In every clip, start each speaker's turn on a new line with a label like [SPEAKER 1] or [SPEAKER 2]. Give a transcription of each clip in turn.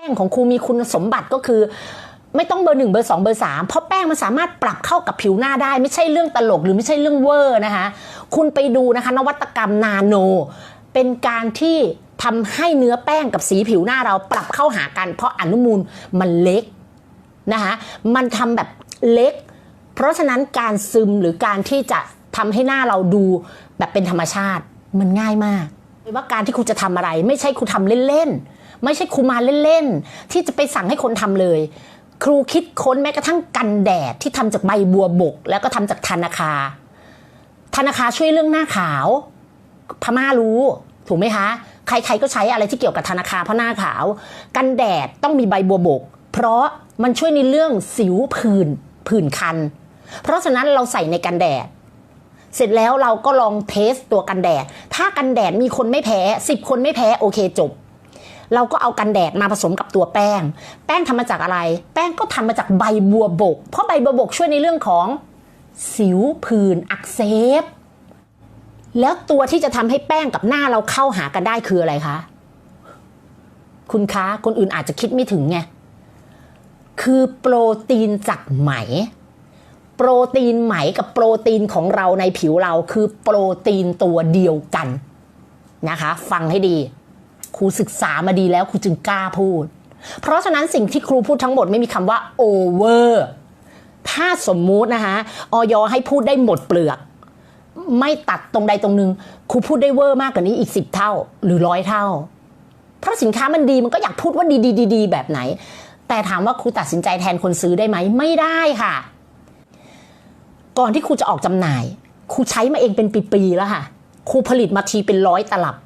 [SPEAKER 1] ป้งของครูมีคุณสมบัติก็คือ ไม่ต้องเบอร์หนึ่งเบอร์สองเบอร์สามเพราะแป้งมันสามารถปรับเข้ากับผิวหน้าได้ ไม่ใช่เรื่องตลกหรือไม่ใช่เรื่องเวอร์นะคะ คุณไปดูนะคะนวัตกรรมนาโน เป็นการที่ทำให้เนื้อแป้งกับสีผิวหน้าเราปรับเข้าหากัน เพราะอนุมูลมันเล็กนะคะมันทำแบบเล็ก เพราะฉะนั้นการซึมหรือการที่จะทำให้หน้าเราดูแบบเป็นธรรมชาติมันง่ายมากว่าการที่ครูจะทำอะไร ไม่ใช่ครูทำเล่นๆ ไม่ใช่ครูมาเล่นๆที่จะไปสั่งให้คนทำเลย ครูคิดค้นแม้กระทั่งกันแดดที่ทำจากใบบัวบก แล้วก็ทำจากธนาคาธนาคาช่วยเรื่องหน้าขาว พม่ารู้ ถูกไหมคะใครๆก็ใช้อะไรที่เกี่ยวกับธนาคารเพราะหน้าขาว กันแดดต้องมีใบบัวบก เพราะมันช่วยในเรื่องสิวผื่นผื่นคัน เพราะฉะนั้นเราใส่ในกันแดด เสร็จแล้วเราก็ลองเทสตัวกันแดด ถ้ากันแดดมีคนไม่แพ้สิบคนไม่แพ้โอเคจบ เราก็เอากันแดดมาผสมกับตัวแป้ง แป้งทำมาจากอะไร แป้งก็ทำมาจากใบบัวบก เพราะใบบัวบกช่วยในเรื่องของสิวผื่นอักเสบแล้วตัวที่จะทำให้แป้งกับหน้าเราเข้าหากันได้คืออะไรคะคุณคะคนอื่นอาจจะคิดไม่ถึงไงคือโปรตีนจากไหม โปรตีนไหมกับโปรตีนของเราในผิวเราคือโปรตีนตัวเดียวกันนะคะ ฟังให้ดี ครูศึกษามาดีแล้วครูจึงกล้าพูด เพราะฉะนั้นสิ่งที่ครูพูดทั้งหมดไม่มีคำว่าโอเวอร์ถ้าสมมุตินะคะออยให้พูดได้หมดเปลือก ไม่ตัดตรงใดตรงหนึ่งครูพูดได้เวอร์มากกว่านี้อีกสิบเท่า หรือร้อยเท่า เพราะสินค้ามันดีมันก็อยากพูดว่าดีดีดีๆแบบไหน แต่ถามว่าครูตัดสินใจแทนคนซื้อได้ไหมไม่ได้ค่ะ ก่อนที่ครูจะออกจำหน่ายครูใช้มาเองเป็นปีๆแล้วค่ะครูผลิตมาทีเป็นร้อยตลับ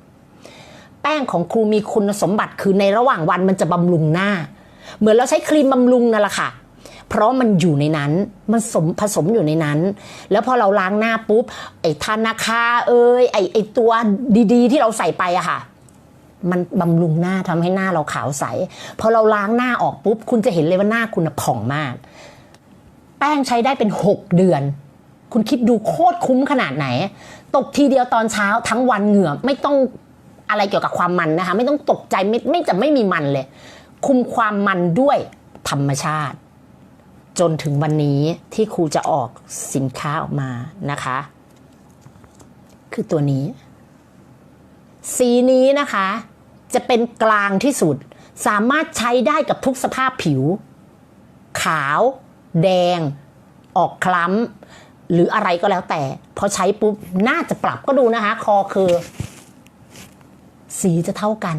[SPEAKER 1] แป้งของครูมีคุณสมบัติคือในระหว่างวันมันจะบำรุงหน้า เหมือนเราใช้ครีมบำรุงนั่นแหละค่ะ เพราะมันอยู่ในนั้นมันสมผสมอยู่ในนั้น แล้วพอเราล้างหน้าปุ๊บไอ้ธนาคาเอ้ยไอ้ไอ้ตัวดีๆ ที่เราใส่ไปอะค่ะมันบำรุงหน้าทำให้หน้าเราขาวใส พอเราล้างหน้าออกปุ๊บ คุณจะเห็นเลยว่าหน้าคุณผ่องมาก แป้งใช้ได้เป็น 6 เดือน คุณคิดดูโคตรคุ้มขนาดไหน ตกทีเดียวตอนเช้าทั้งวันเหงื่อไม่ต้อง อะไรเกี่ยวกับความมันนะคะ ไม่ต้องตกใจไม่ไม่จะไม่มีมันเลย คุมความมันด้วยธรรมชาติ จนถึงวันนี้ที่ครูจะออกสินค้าออกมานะคะ คือตัวนี้ สีนี้นะคะ จะเป็นกลางที่สุด สามารถใช้ได้กับทุกสภาพผิว ขาว แดง ออกคล้ำหรืออะไรก็แล้วแต่ พอใช้ปุ๊บ น่าจะปรับก็ดูนะคะ คอคือ สีจะเท่ากัน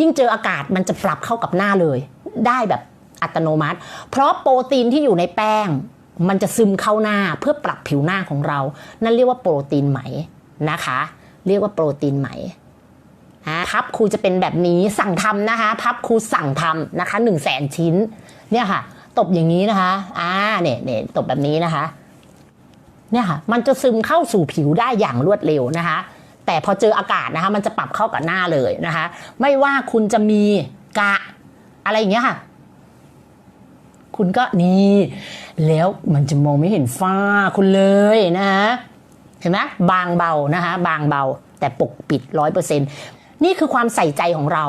[SPEAKER 1] ยิ่งเจออากาศมันจะปรับเข้ากับหน้าเลย ได้แบบอัตโนมัติ เพราะโปรตีนที่อยู่ในแป้ง มันจะซึมเข้าหน้าเพื่อปรับผิวหน้าของเรา นั่นเรียกว่าโปรตีนไหมนะคะ เรียกว่าโปรตีนไหมฮะพับครูจะเป็นแบบนี้สั่งทำนะคะ พับครูสั่งทำนะคะหนึ่งแสนชิ้น เนี่ยค่ะ ตบอย่างนี้นะคะอ่าเนี่ยเนี่ยตบแบบนี้นะคะ เนี่ยค่ะ มันจะซึมเข้าสู่ผิวได้อย่างรวดเร็วนะคะ แต่พอเจออากาศนะคะมันจะปรับเข้ากับหน้าเลยนะคะ ไม่ว่าคุณจะมีกะอะไรอย่างเงี้ยค่ะ คุณก็นี่แล้วมันจะมองไม่เห็นฝ้าคุณเลยนะคะเห็นไหมบางเบานะคะ บางเบา แต่ปกปิดร้อยเปอร์เซ็นนี่คือความใส่ใจของเรา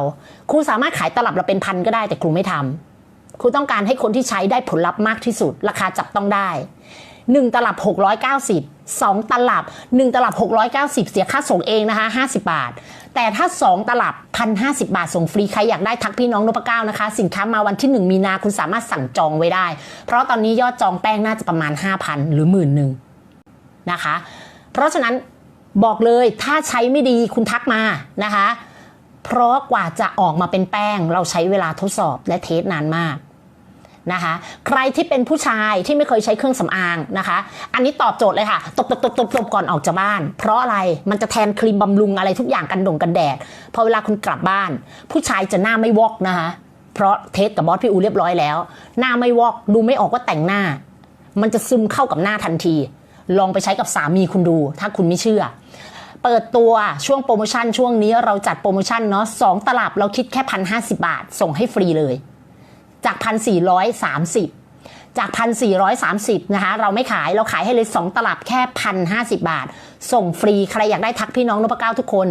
[SPEAKER 1] ครูสามารถขายตลับเราเป็นพันก็ได้แต่ครูไม่ทำครูต้องการให้คนที่ใช้ได้ผลลัพธ์มากที่สุด ราคาจับต้องได้ 1 ตลับ 690 2 ตลับ 1 ตลับ 690 เสียค่าส่งเองนะคะ 50 บาท แต่ถ้า 2 ตลับ 1,050 บาทส่งฟรี ใครอยากได้ทักพี่น้องนพเก้านะคะ สินค้ามาวันที่ 1 มีนาคุณสามารถสั่งจองไว้ได้ เพราะตอนนี้ยอดจองแป้งน่าจะประมาณ 5,000 หรือหมื่นหนึ่งนะคะ เพราะฉะนั้นบอกเลยถ้าใช้ไม่ดีคุณทักมานะคะ เพราะกว่าจะออกมาเป็นแป้งเราใช้เวลาทดสอบและเทสนานมาก นะคะ ใครที่เป็นผู้ชายที่ไม่เคยใช้เครื่องสำอางนะคะ อันนี้ตอบโจทย์เลยค่ะ ตบตบตบตบตบก่อนออกจากบ้าน เพราะอะไรมันจะแทนครีมบำรุงอะไรทุกอย่างกันดงกันแดดพอเวลาคุณกลับบ้าน ผู้ชายจะหน้าไม่วอกนะคะเพราะเทสกับบอสพี่อูเรียบร้อยแล้ว หน้าไม่วอกดูไม่ออกว่าแต่งหน้า มันจะซึมเข้ากับหน้าทันที ลองไปใช้กับสามีคุณดู ถ้าคุณไม่เชื่อเปิดตัวช่วงโปรโมชั่นช่วงนี้เราจัดโปรโมชั่นเนาะสองตลับเราคิดแค่พันห้าสิบาท ส่งให้ฟรีเลย จากพันสี่ร้อยสามสิบจากพันสี่ร้อยสามสิบนะคะ เราไม่ขายเราขายให้เลยสองตลับแค่พันห้าสิบาท ส่งฟรี ใครอยากได้ทักพี่น้องนพเก้าทุกคน